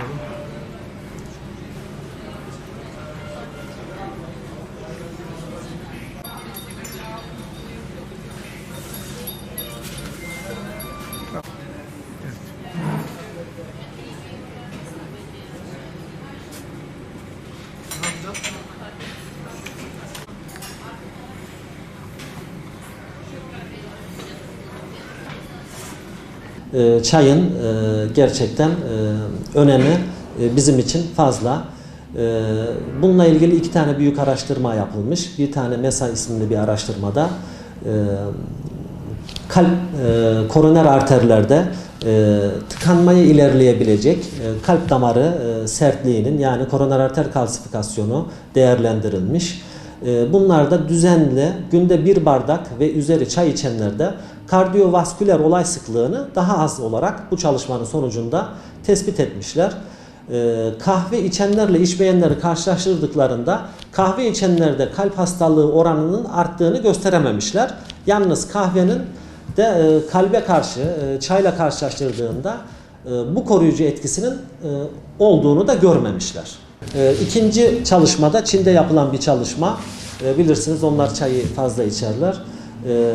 alıyorum. E, çayın e, gerçekten e, önemi e, bizim için fazla. Bununla ilgili iki tane büyük araştırma yapılmış. Bir tane MESA isimli bir araştırmada kalp koroner arterlerde e, tıkanmayı ilerleyebilecek kalp damarı sertliğinin yani koroner arter kalsifikasyonu değerlendirilmiş. Bunlarda düzenli günde bir bardak ve üzeri çay içenlerde kardiyovasküler olay sıklığını daha az olarak bu çalışmanın sonucunda tespit etmişler. E, kahve içenlerle içmeyenleri karşılaştırdıklarında kahve içenlerde kalp hastalığı oranının arttığını gösterememişler. Yalnız kahvenin de e, kalbe karşı e, çayla karşılaştırdığında e, bu koruyucu etkisinin olduğunu da görmemişler. E, ikinci çalışmada Çin'de yapılan bir çalışma. Bilirsiniz onlar çayı fazla içerler. E,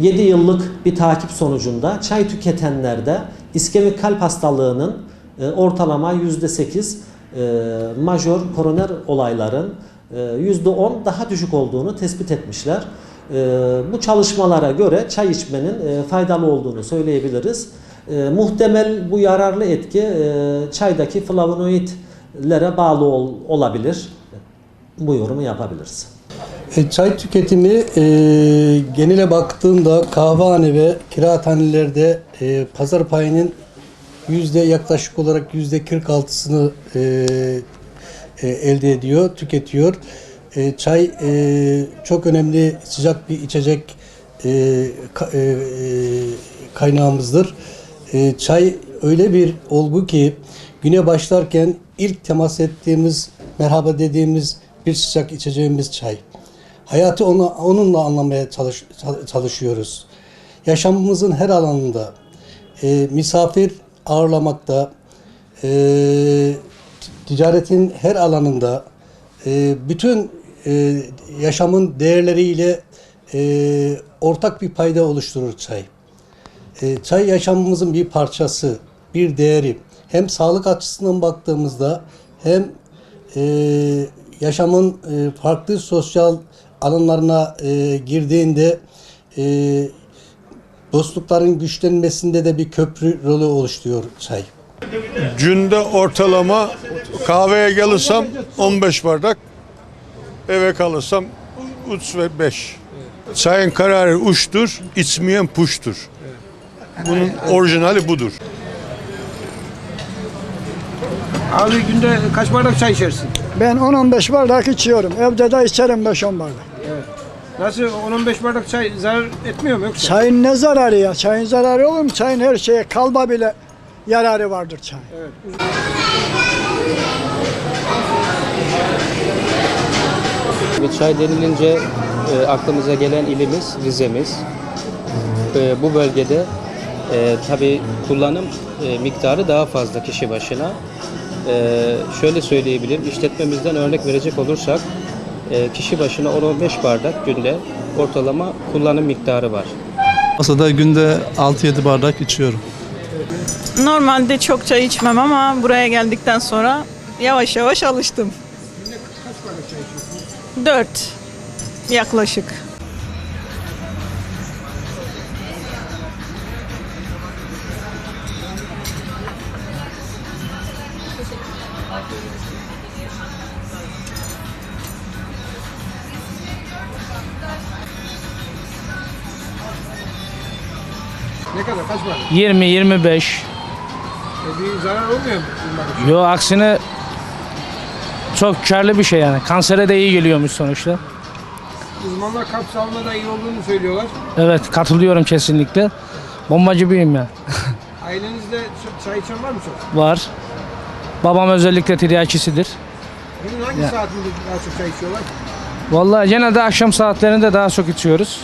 7 yıllık bir takip sonucunda çay tüketenlerde iskemik kalp hastalığının e, ortalama %8 e, majör koroner olayların e, %10 daha düşük olduğunu tespit etmişler. E, bu çalışmalara göre çay içmenin e, faydalı olduğunu söyleyebiliriz. E, muhtemel bu yararlı etki e, çaydaki flavonoidlere bağlı ol- olabilir. Bu yorumu yapabiliriz. E, çay tüketimi e, genele baktığımda kahvehane ve kıraathanelerde e, pazar payının yüzde yaklaşık olarak yüzde 46'sını e, e, elde ediyor, tüketiyor. E, çay e, çok önemli sıcak bir içecek e, ka- e, e, kaynağımızdır. E, çay öyle bir olgu ki güne başlarken ilk temas ettiğimiz, merhaba dediğimiz bir sıcak içeceğimiz çay. Hayatı onu, onunla anlamaya çalış, çal- çalışıyoruz. Yaşamımızın her alanında e, misafir ağırlamakta, e, ticaretin her alanında e, bütün e, yaşamın değerleriyle e, ortak bir payda oluşturur çay. E, çay yaşamımızın bir parçası, bir değeri. Hem sağlık açısından baktığımızda hem e, yaşamın e, farklı sosyal alanlarına e, girdiğinde e, dostlukların güçlenmesinde de bir köprü rolü oluşturuyor çay. Günde ortalama kahveye gelirsem 15 bardak, eve kalırsam 3 ve 5. Çayın kararı uçtur, içmeyen puştur. Bunun orijinali budur. Abi günde kaç bardak çay içersin? Ben 10-15 bardak içiyorum. Evde de içerim 5-10 bardak. Nasıl 10-15 bardak çay zarar etmiyor mu yoksa? Çayın ne zararı ya? Çayın zararı olur mu? Çayın her şeye kalba bile yararı vardır çay. Ve çay denilince e, aklımıza gelen ilimiz Rize'miz. E, bu bölgede e, tabii kullanım e, miktarı daha fazla kişi başına. E, şöyle söyleyebilirim, işletmemizden örnek verecek olursak e, kişi başına 10-15 bardak günde ortalama kullanım miktarı var. Masada günde 6-7 bardak içiyorum. Normalde çok çay içmem ama buraya geldikten sonra yavaş yavaş alıştım. Dört yaklaşık. Ne kadar kaç bardak? 20-25. E, bir zarar olmuyor mu? Yo aksine çok karlı bir şey yani. Kansere de iyi geliyormuş sonuçta. Uzmanlar kalp sağlığına da iyi olduğunu söylüyorlar. Evet katılıyorum kesinlikle. Bombacı biriyim ya. Ailenizde ç- çay içen var mı çok? Var. Babam özellikle tiryakisidir. Günün hangi Ya. saatinde daha çok çay içiyorlar? Vallahi genelde akşam saatlerinde daha çok içiyoruz.